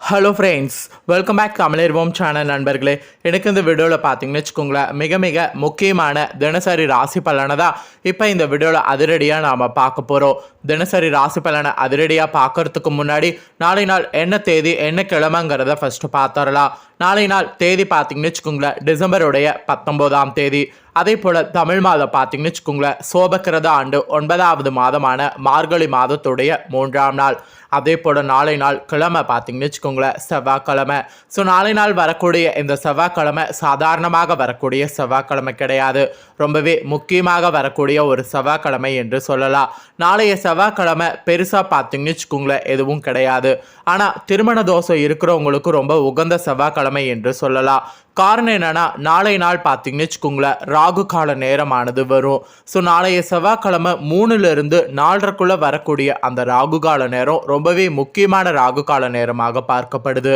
Hello friends welcome back கமலேர்வோம் channel நண்பர்களே. எனக்கு இந்த வீடியோவில் பார்த்தீங்கன்னு வச்சுக்கோங்களேன் மிக மிக முக்கியமான தினசரி ராசி பலனை தான் இப்போ இந்த வீடியோவில் அதிரடியாக நாம் பார்க்க போகிறோம் தினசரி ராசி பலனை அதிரடியாக பார்க்கறதுக்கு முன்னாடி நாளை நாள் என்ன தேதி என்ன கிழமைங்கிறத ஃபஸ்ட்டு பார்த்துடலாம். நாளை நாள் தேதி பார்த்தீங்கன்னு வச்சுக்கோங்களேன் டிசம்பருடைய பத்தொம்போதாம் தேதி. அதே போல் தமிழ் மாதம் பார்த்தீங்கன்னு வச்சுக்கோங்களேன் சோபக்கிரத ஆண்டு ஒன்பதாவது மாதமான மார்கழி மாதத்துடைய மூன்றாம் நாள். அதே போல் நாளை நாள் கிழமை பார்த்தீங்கன்னு வச்சுக்கோங்களேன் செவ்வாய்க்கிழமை. ஸோ நாளை நாள் வரக்கூடிய இந்த செவ்வாய்க்கிழமை சாதாரணமாக வரக்கூடிய செவ்வாய்க்கிழமை கிடையாது. ரொம்பவே முக்கியமாக வரக்கூடிய ஒரு செவ்வாய்க்கிழமை என்று சொல்லலாம். நாளைய செவ்வாய்க்கிழமை பெருசாக பார்த்தீங்கன்னு வச்சுக்கோங்களேன் எதுவும் கிடையாது. ஆனால் திருமண தோசை இருக்கிறவங்களுக்கு ரொம்ப உகந்த செவ்வாய்க்கிழமை என்று சொல்லலாம். காரணம் என்னென்னா நாளை நாள் பார்த்தீங்கன்னு வச்சுக்கோங்களேன் ராகு கால நேரமானது வரும். ஸோ நாளைய செவ்வாய்க்கிழமை மூணுலேருந்து நாலரைக்குள்ளே வரக்கூடிய அந்த ராகு கால நேரம் ரொம்பவே முக்கியமான ராகு கால நேரமாக பார்க்கப்படுது.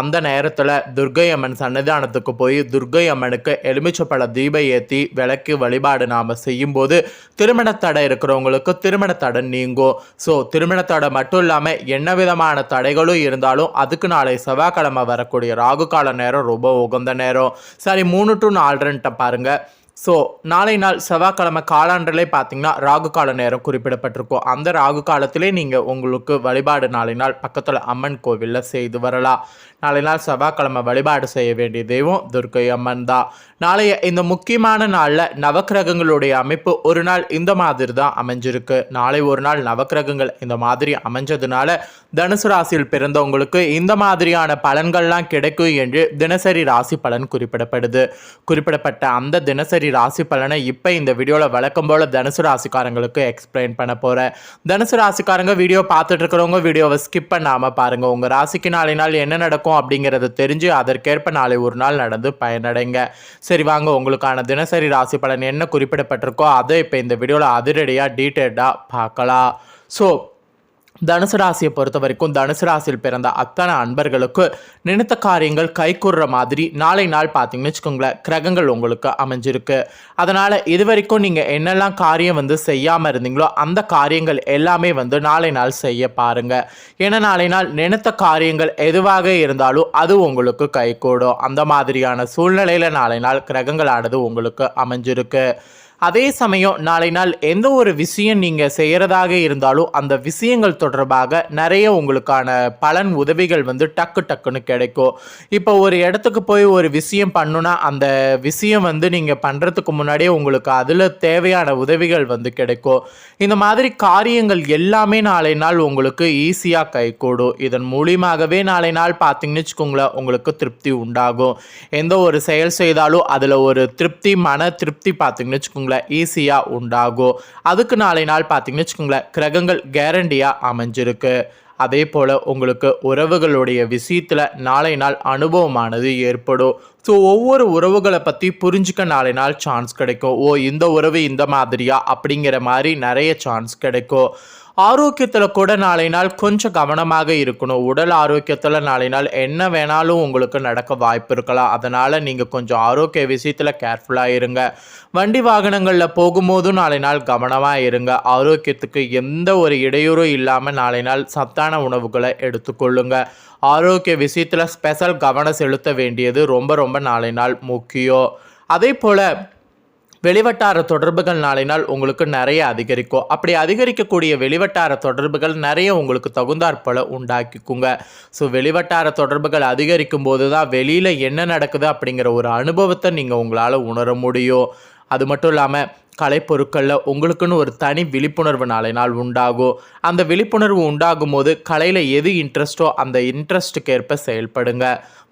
அந்த நேரத்தில் துர்க்கை அம்மன் சன்னிதானத்துக்கு போய் துர்க்கை அம்மனுக்கு எலுமிச்சப்பழ தீபம் ஏற்றி விளக்கு வழிபாடு நாம் செய்யும்போது திருமணத்தடை இருக்கிறவங்களுக்கு திருமணத்தடை நீங்கும். ஸோ திருமணத்தடை மட்டும் இல்லாமல் என்ன விதமான தடைகளும் இருந்தாலும் அதுக்கு நாளை செவ்வாய்க்கிழமை வரக்கூடிய ராகு கால நேரம் ரொம்ப உகந்த நேரம். சரி மூணு டு நாலரைன்ட்ட பாருங்கள் ஸோ நாளை நாள் செவ்வாய்க்கிழமை காலாண்டிலே பார்த்தீங்கன்னா ராகு கால நேரம் குறிப்பிடப்பட்டிருக்கும். அந்த ராகு காலத்திலே நீங்கள் உங்களுக்கு வழிபாடு நாளை நாள் பக்கத்தில் அம்மன் கோவிலில் செய்து வரலாம். நாளை நாள் செவ்வாய்க்கிழமை வழிபாடு செய்ய வேண்டிய தெய்வம் துர்க்கை அம்மன் தான். நாளைய இந்த முக்கியமான நாளில் நவக்கிரகங்களுடைய அமைப்பு ஒரு நாள் இந்த மாதிரி தான் அமைஞ்சிருக்கு. நாளை ஒரு நாள் நவக்கிரகங்கள் இந்த மாதிரி அமைஞ்சதுனால தனுசு ராசியில் பிறந்தவங்களுக்கு இந்த மாதிரியான பலன்கள்லாம் கிடைக்கும் என்று தினசரி ராசி பலன் குறிப்பிடப்படுது. குறிப்பிடப்பட்ட அந்த தினசரி ராசி பலனை இப்போ இந்த வீடியோவில் வழக்கம் போல் தனுசு ராசிக்காரங்களுக்கு எக்ஸ்பிளைன் பண்ண போகிறேன் தனுசு ராசிக்காரங்க வீடியோ பார்த்துட்டு இருக்கிறவங்க வீடியோவை ஸ்கிப் பண்ணாமல் பாருங்கள் உங்கள் ராசிக்கு நாளை நாள் என்ன நடக்கும் அப்படிங்கிறத தெரிஞ்சு அதற்கேற்ப நாளை ஒரு நாள் நடந்து பயனடைங்க. சரி வாங்க உங்களுக்கான தினசரி ராசி பலன் என்ன குறிப்பிடப்பட்டிருக்கோ அதை இப்போ இந்த வீடியோவில் அதிரடியாக டீட்டெயில்டாக பார்க்கலாம். ஸோ தனுசு ராசியை பொறுத்த வரைக்கும் தனுசு ராசியில் பிறந்த அத்தனை அன்பர்களுக்கு நினைத்த காரியங்கள் கைகூடுற மாதிரி நாளை நாள் பார்த்தீங்கன்னு வச்சுக்கோங்களேன் கிரகங்கள் உங்களுக்கு அமைஞ்சிருக்கு. அதனால் இது வரைக்கும் நீங்கள் என்னெல்லாம் காரியம் வந்து செய்யாமல் இருந்தீங்களோ அந்த காரியங்கள் எல்லாமே வந்து நாளை நாள் செய்ய பாருங்கள் ஏன்னா நாளை நாள் நினைத்த காரியங்கள் எதுவாக இருந்தாலும் அது உங்களுக்கு கைகூடும் அந்த மாதிரியான சூழ்நிலையில் நாளை நாள் கிரகங்களானது உங்களுக்கு அமைஞ்சிருக்கு. அதே சமயம் நாளை நாள் எந்த ஒரு விஷயம் நீங்கள் செய்கிறதாக இருந்தாலும் அந்த விஷயங்கள் தொடர்பாக நிறைய உங்களுக்கான பலன் உதவிகள் வந்து டக்கு டக்குன்னு கிடைக்கும். இப்போ ஒரு இடத்துக்கு போய் ஒரு விஷயம் பண்ணுனா அந்த விஷயம் வந்து நீங்கள் பண்ணுறதுக்கு முன்னாடியே உங்களுக்கு அதில் தேவையான உதவிகள் வந்து கிடைக்கும். இந்த மாதிரி காரியங்கள் எல்லாமே நாளை நாள் உங்களுக்கு ஈஸியாக கைகூடும் இதன் மூலியமாகவே நாளை நாள் பார்த்தீங்கன்னு வச்சுக்கோங்களேன் உங்களுக்கு திருப்தி உண்டாகும். எந்த ஒரு செயல் செய்தாலும் அதில் ஒரு திருப்தி மன திருப்தி பார்த்தீங்கன்னு வச்சுக்கோங்களேன் ஈஸியாக உண்டாகும். அதுக்கு நாளை நாள் பார்த்தீங்கன்னு வச்சுக்கோங்களேன் கிரகங்கள் கேரண்டியாக அமைஞ்சிருக்கு. அதே போல் உங்களுக்கு உறவுகளுடைய விஷயத்தில் நாளை நாள் அனுபவமானது ஏற்படும். ஸோ ஒவ்வொரு உறவுகளை பற்றி புரிஞ்சுக்க நாளை நாள் சான்ஸ் கிடைக்கும். ஓ இந்த உறவு இந்த மாதிரியா அப்படிங்கிற மாதிரி நிறைய சான்ஸ் கிடைக்கும். ஆரோக்கியத்தில் கூட நாளை நாள் கொஞ்சம் கவனமாக இருக்கணும். உடல் ஆரோக்கியத்தில் நாளை நாள் என்ன வேணாலும் உங்களுக்கு நடக்க வாய்ப்பு இருக்கலாம். அதனால் நீங்கள் கொஞ்சம் ஆரோக்கிய விஷயத்தில் கேர்ஃபுல்லாக இருங்க. வண்டி வாகனங்களில் போகும்போதும் நாளை நாள் கவனமாக இருங்க. ஆரோக்கியத்துக்கு எந்த ஒரு இடையூறும் இல்லாமல் நாளை நாள் சத்தான உணவுகளை எடுத்துக்கொள்ளுங்க. ஆரோக்கிய விஷயத்தில் ஸ்பெஷல் கவனம் செலுத்த வேண்டியது ரொம்ப ரொம்ப நாளை நாள் முக்கியம். அதே போல் வெளிவட்டார தொடர்புகள் நாளை நாள் உங்களுக்கு நிறைய அதிகரிக்கும். அப்படி அதிகரிக்கக்கூடிய வெளிவட்டார தொடர்புகள் நிறைய உங்களுக்கு தகுந்தாற்போல உண்டாக்கிக்குங்க. ஸோ வெளிவட்டார தொடர்புகள் அதிகரிக்கும் போது தான் வெளியில் என்ன நடக்குது அப்படிங்கிற ஒரு அனுபவத்தை நீங்கள் உங்களால் உணர முடியும். அது மட்டும் இல்லாமல் கலைப்பொருட்களில் உங்களுக்குன்னு ஒரு தனி விழிப்புணர்வு நாளை நாள் உண்டாகும் அந்த விழிப்புணர்வு உண்டாகும் போது கலையில் எது இன்ட்ரெஸ்ட்டோ அந்த இன்ட்ரெஸ்ட்டுக்கு ஏற்ப செயல்படுங்க.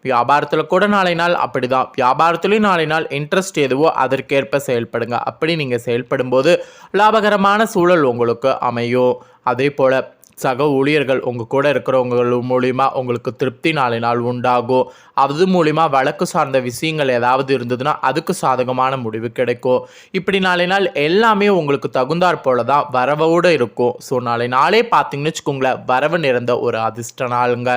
வியாபாரத்தில் கூட நாளை நாள் அப்படி தான் வியாபாரத்துலேயும் நாளை நாள் இன்ட்ரெஸ்ட் எதுவோ அதற்கேற்ப செயல்படுங்க. அப்படி நீங்கள் செயல்படும்போது லாபகரமான சூழல் உங்களுக்கு அமையும். அதே போல் சக ஊழியர்கள் உங்கள் கூட இருக்கிறவங்க மூலிமா உங்களுக்கு திருப்தி நாளை நாள் உண்டாகும் அது மூலிமா வழக்கு சார்ந்த விஷயங்கள் ஏதாவது இருந்ததுன்னா அதுக்கு சாதகமான முடிவு கிடைக்கும். இப்படி நாளை நாள் எல்லாமே உங்களுக்கு தகுந்தாற் போல தான் வரவோடு இருக்கும். ஸோ நாளை நாளே பார்த்தீங்கன்னு வச்சுக்கோங்களேன் வரவு நிறைந்த ஒரு அதிர்ஷ்ட நாளுங்க.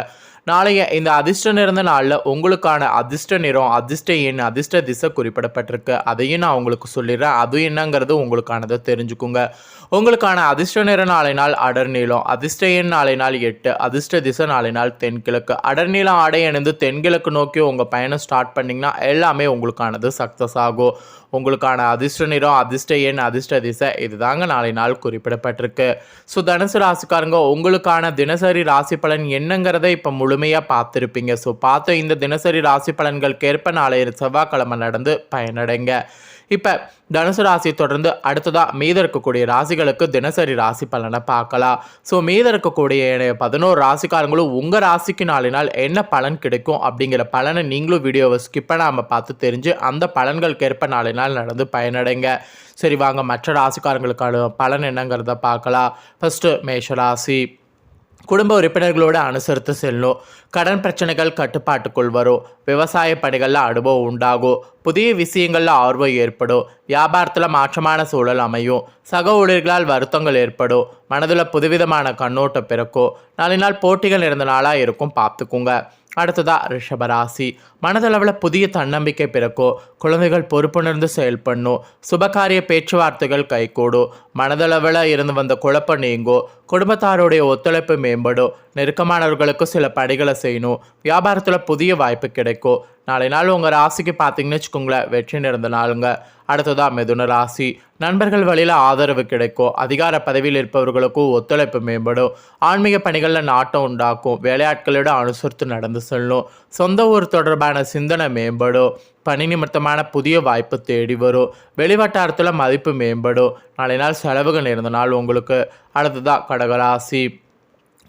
நாளைய இந்த அதிர்ஷ்ட நிறந்த நாளில் உங்களுக்கான அதிர்ஷ்ட நிறம் அதிர்ஷ்ட எண் அதிர்ஷ்ட திசை குறிப்பிடப்பட்டிருக்கு. அதையும் நான் உங்களுக்கு சொல்லிடுறேன். அது என்னங்கிறது உங்களுக்கானதை தெரிஞ்சுக்குங்க. உங்களுக்கான அதிர்ஷ்ட நிற நாளை நாள் அடர் நீளம் அதிர்ஷ்ட எண் நாளை நாள் எட்டு அதிர்ஷ்ட திசை நாளை நாள் தென்கிழக்கு. அடர் நீளம் ஆடை அணிந்து தென்கிழக்கு நோக்கி உங்கள் பயணம் ஸ்டார்ட் பண்ணிங்கன்னா எல்லாமே உங்களுக்கானது சக்ஸஸ் ஆகும். உங்களுக்கான அதிர்ஷ்ட நிறம் அதிர்ஷ்ட எண் அதிர்ஷ்ட திசை இதுதாங்க நாளை நாள் குறிப்பிடப்பட்டிருக்கு. ஸோ தனுசு ராசிக்காரங்க உங்களுக்கான தினசரி ராசி பலன் என்னங்கிறத இப்போ முழுமையாக பார்த்துருப்பீங்க. ஸோ பார்த்த இந்த தினசரி ராசி பலன்களுக்கேற்ப நாளைய செவ்வாய்க்கிழமை நடந்து பயனடைங்க. இப்போ தனுசு ராசியை தொடர்ந்து அடுத்ததாக மீத இருக்கக்கூடிய ராசிகளுக்கு தினசரி ராசி பலனை பார்க்கலாம். ஸோ மீத இருக்கக்கூடிய பதினோரு ராசிக்காரங்களும் உங்கள் ராசிக்கு நாளினால் நாள் என்ன பலன் கிடைக்கும் அப்படிங்கிற பலனை நீங்களும் வீடியோவை ஸ்கிப் பண்ணாமல் பார்த்து தெரிஞ்சு அந்த பலன்களுக்கேற்ப நாலு நாள் நடந்து பயனடைங்க. சரி வாங்க மற்ற ராசிக்காரங்களுக்கான பலன் என்னங்கிறத பார்க்கலாம். ஃபஸ்ட்டு மேஷராசி குடும்ப உறுப்பினர்களோடு அனுசரித்து செல்லும். கடன் பிரச்சனைகள் கட்டுப்பாட்டுக்குள் வரும். விவசாய பணிகளில் அனுபவம் உண்டாகும். புதிய விஷயங்களில் ஆர்வம் ஏற்படும். வியாபாரத்தில் மாற்றமான சூழல் அமையும். சக ஊழியர்களால் வருத்தங்கள் ஏற்படும். மனதில் புதுவிதமான கண்ணோட்டம் பிறக்கும். நாளினால் நாள் போட்டிகள் இருந்த நாளாக இருக்கும். பார்த்துக்குங்க. அடுத்ததா ரிஷபராசி. மனதளவில் புதிய தன்னம்பிக்கை பிறக்கும். குழந்தைகள் பொறுப்புணர்ந்து செயல்படணும். சுபகாரிய பேச்சுவார்த்தைகள் கைகூடும். மனதளவில் இருந்து வந்த குழப்பம் நீங்கும். குடும்பத்தாருடைய ஒத்துழைப்பு மேம்படும். நெருக்கமானவர்களுக்கு சில பணிகளை செய்யணும். வியாபாரத்தில் புதிய வாய்ப்பு கிடைக்கும். நாளை நாள் உங்கள் ராசிக்கு பார்த்தீங்கன்னு வச்சுக்கோங்களேன் வெற்றி நிறந்த நாளுங்க. அடுத்ததா மிதுன ராசி. நண்பர்கள் வழியில் ஆதரவு கிடைக்கும். அதிகார பதவியில் இருப்பவர்களுக்கும் ஒத்துழைப்பு மேம்படும். ஆன்மீக பணிகளில் நாட்டம் உண்டாக்கும். வேலையாட்களோட அனுசரித்து நடந்து செல்லும். சொந்த ஊர் தொடர்பான சிந்தனை மேம்படும். பணி நிமித்தமான புதிய வாய்ப்பு தேடி வரும். வெளிவட்டாரத்தில் மதிப்பு மேம்படும். நாளை நாள் செலவுகள் இருந்த நாள் உங்களுக்கு. அடுத்ததா கடகராசி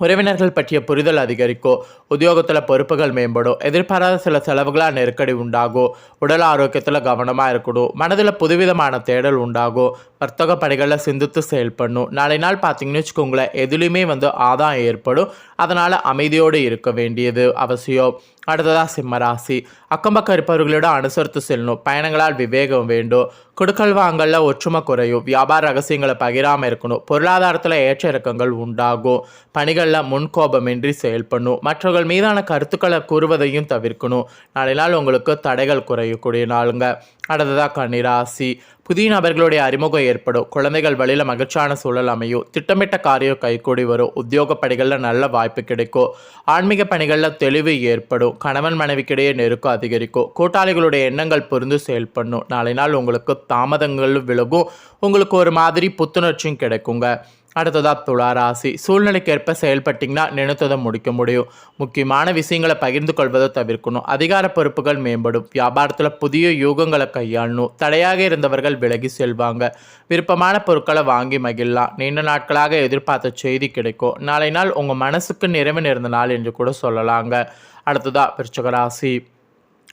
உறவினர்கள் பற்றிய புரிதல் அதிகரிக்கும் உத்தியோகத்தில் பொறுப்புகள் மேம்படும் எதிர்பாராத சில செலவுகளாக நெருக்கடி உண்டாகும் உடல் ஆரோக்கியத்தில் கவனமாக இருக்கணும் மனதில் புதுவிதமான தேடல் உண்டாகும் வர்த்தக பணிகளில் சிந்தித்து செயல்படணும். நாளை நாள் பார்த்தீங்கன்னு வச்சுக்கோங்களேன் எதுலேயுமே வந்து ஆதாயம் ஏற்படும். அதனால் அமைதியோடு இருக்க வேண்டியது அவசியம். அடுத்ததாக சிம்மராசி. அக்கம்பக்கம் இருப்பவர்களோட அனுசரித்து செல்லணும். பயணங்களால் விவேகம் வேண்டும். கொடுக்கல் வாங்கலில் ஒற்றுமை குறையும். வியாபார ரகசியங்களை பகிராமல் இருக்கணும். பொருளாதாரத்தில் ஏற்ற இறக்கங்கள் உண்டாகும். பணிகளில் முன்கோபமின்றி செயல்படணும். மற்றவர்கள் மீதான கருத்துக்களை கூறுவதையும் தவிர்க்கணும். நாளை நாள் உங்களுக்கு தடைகள் குறையக்கூடிய நாளுங்க. அடுத்ததாக கன்னிராசி. புதிய நபர்களுடைய அறிமுகம் ஏற்படும். குழந்தைகள் வழியில் மகிழ்ச்சியான சூழல் அமையும். திட்டமிட்ட காரியம் கைகூடி வரும். உத்தியோக பணிகளில் நல்ல வாய்ப்பு கிடைக்கும். ஆன்மீக பணிகளில் தெளிவு ஏற்படும். கணவன் மனைவிக்கிடையே நெருக்கம் அதிகரிக்கும். கூட்டாளிகளுடைய எண்ணங்கள் புரிந்து செயல்படணும். நாளை நாள் உங்களுக்கு தாமதங்கள் விலகும். உங்களுக்கு ஒரு மாதிரி புத்துணர்ச்சியும் கிடைக்குங்க. அடுத்ததாக துளாராசி. சூழ்நிலைக்கேற்ப செயல்பட்டிங்கன்னா நினைத்ததை முடிக்க முடியும். முக்கியமான விஷயங்களை பகிர்ந்து கொள்வதை தவிர்க்கணும். அதிகார பொறுப்புகள் மேம்படும். வியாபாரத்தில் புதிய யூகங்களை கையாளணும். தடையாக இருந்தவர்கள் விலகி செல்வாங்க. விருப்பமான பொருட்களை வாங்கி மகிழலாம். நீண்ட நாட்களாக எதிர்பார்த்த செய்தி கிடைக்கும். நாளை நாள் உங்கள் மனசுக்கு நிறைவு நேர்ந்த நாள் என்று கூட சொல்லலாங்க. அடுத்ததாக விருச்சகராசி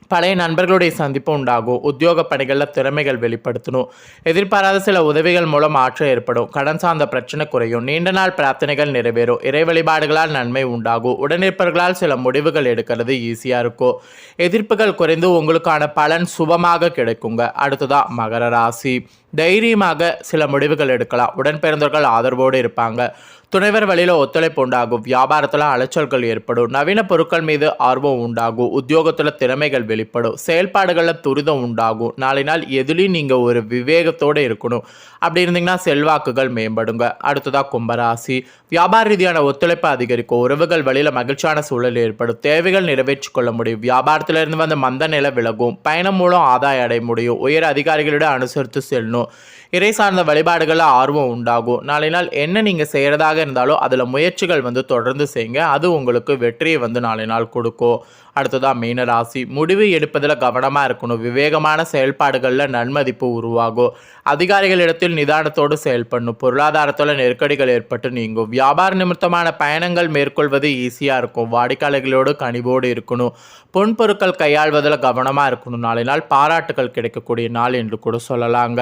பழைய நண்பர்களுடைய சந்திப்பு உண்டாகும். உத்தியோக பணிகளில் திறமைகள் வெளிப்படுத்தணும். எதிர்பாராத சில உதவிகள் மூலம் ஆற்றல் ஏற்படும். கடன் சார்ந்த பிரச்சனை குறையும். நீண்ட நாள் பிரார்த்தனைகள் நிறைவேறும். இறை வழிபாடுகளால் நன்மை உண்டாகும். உடனிருப்பவர்களால் சில முடிவுகள் எடுக்கிறது ஈஸியாக இருக்கும். எதிர்ப்புகள் குறைந்து உங்களுக்கான பலன் சுபமாக கிடைக்குங்க. அடுத்ததாக மகர ராசி. தைரியமாக சில முடிவுகள் எடுக்கலாம். உடன்பிறந்தவர்கள் ஆதரவோடு இருப்பாங்க. துணைவர் வழியில் ஒத்துழைப்பு உண்டாகும். வியாபாரத்தில் அலைச்சல்கள் ஏற்படும். நவீன பொருட்கள் மீது ஆர்வம் உண்டாகும். உத்தியோகத்தில் திறமைகள் வெளிப்படும். செயல்பாடுகளில் துரிதம் உண்டாகும். நாளை நாள் எதுலேயும் நீங்கள் ஒரு விவேகத்தோடு இருக்கணும். அப்படி இருந்தீங்கன்னா செல்வாக்குகள் மேம்படுங்க. அடுத்ததாக கும்பராசி. வியாபார ரீதியான ஒத்துழைப்பு அதிகரிக்கும். உறவுகள் வழியில் மகிழ்ச்சியான சூழல் ஏற்படும். தேவைகள் நிறைவேற்றிக் கொள்ள முடியும். வியாபாரத்திலிருந்து வந்த மந்த நிலை விலகும். பயணம் மூலம் ஆதாயம் அடைய முடியும். உயர் அதிகாரிகளிடம் அனுசரித்து செல்லணும் இறை சார்ந்த வழிபாடுகளில் ஆர்வம் உண்டாகும். நாளை நாள் என்ன நீங்கள் செய்கிறதாக இருந்தாலும் அதில் முயற்சிகள் வந்து தொடர்ந்து செய்யுங்க. அது உங்களுக்கு வெற்றியை வந்து நாளை நாள் கொடுக்கும். அடுத்ததாக மீன ராசி. முடிவு எடுப்பதில் கவனமாக இருக்கணும். விவேகமான செயல்பாடுகளில் நன்மதிப்பு உருவாகும். அதிகாரிகளிடத்தில் நிதானத்தோடு செயல்படணும். பொருளாதாரத்தில் நெருக்கடிகள் ஏற்பட்டு நீங்கும். வியாபார நிமித்தமான பயணங்கள் மேற்கொள்வது ஈஸியாக இருக்கும். வாடிக்கையாளர்களோடு கனிவோடு இருக்கணும். பொன் பொருட்கள் கையாள்வதில் கவனமாக இருக்கணும். நாளை நாள் பாராட்டுகள் கிடைக்கக்கூடிய நாள் என்று கூட சொல்லலாங்க.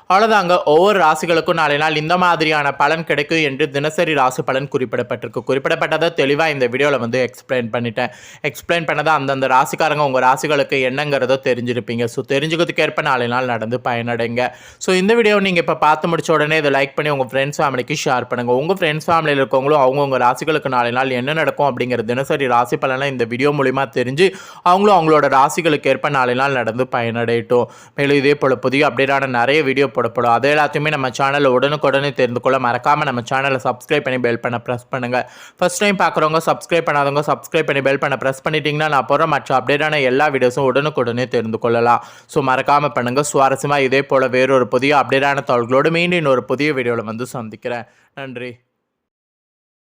அவ்வளோதாங்க ஒவ்வொரு ராசிகளுக்கும் நாளை நாள் இந்த மாதிரியான பலன் கிடைக்கும் என்று தினசரி ராசி பலன் குறிப்பிடப்பட்டிருக்கு. குறிப்பிடப்பட்டதை தெளிவாக இந்த வீடியோவில் வந்து எக்ஸ்பிளைன் பண்ணிட்டேன். எக்ஸ்பிளைன் பண்ணதை அந்தந்த ராசிக்காரங்க உங்கள் ராசிகளுக்கு என்னங்கிறதோ தெரிஞ்சிருப்பீங்க. ஸோ தெரிஞ்சுக்கிறதுக்கு ஏற்ப நாளை நாள் நடந்து பயனடைங்க. ஸோ இந்த வீடியோ நீங்கள் இப்போ பார்த்து முடிச்ச உடனே இதை லைக் பண்ணி உங்கள் ஃப்ரெண்ட்ஸ் ஃபேமிலிக்கு ஷேர் பண்ணுங்கள் உங்கள் ஃப்ரெண்ட்ஸ் ஃபேமிலியில் இருக்கவங்களும் அவங்கவுங்க ராசிகளுக்கு நாளை நாள் என்ன நடக்கும் அப்படிங்கிற தினசரி ராசி பலனை இந்த வீடியோ மூலிமா தெரிஞ்சு அவங்களும் அவங்களோட ராசிகளுக்கு ஏற்ப நாளை நாள் நடந்து பயனடையட்டும். மேலும் இதே போல் புதிய அப்டேட்டான நிறைய வீடியோ போடப்படும் அது எல்லாத்தையுமே நம்ம சேனலில் உடனுக்குடனே தெரிந்து கொள்ள மறக்காமல் நம்ம சேனலை சப்ஸ்கிரைப் பண்ணி பெல் பண்ண ப்ரெஸ் பண்ணுங்கள் ஃபஸ்ட் டைம் பார்க்குறவங்க சப்ஸ்கிரைப் பண்ணாதவங்க சப்ஸ்கிரைப் பண்ணி பெல் பண்ண ப்ரெஸ் பண்ணிட்டீங்கன்னா நான் போகிற மற்ற அப்டேட்டான எல்லா வீடியோஸும் உடனுக்குடனே தெரிந்து கொள்ளலாம். ஸோ மறக்காமல் பண்ணுங்கள் சுவாரஸ்யமாக இதே போல் வேறொரு புதிய அப்டேட்டான தகவல்களோடு மீண்டும் இன்னொரு புதிய வீடியோவில் வந்து சந்திக்கிறேன். நன்றி.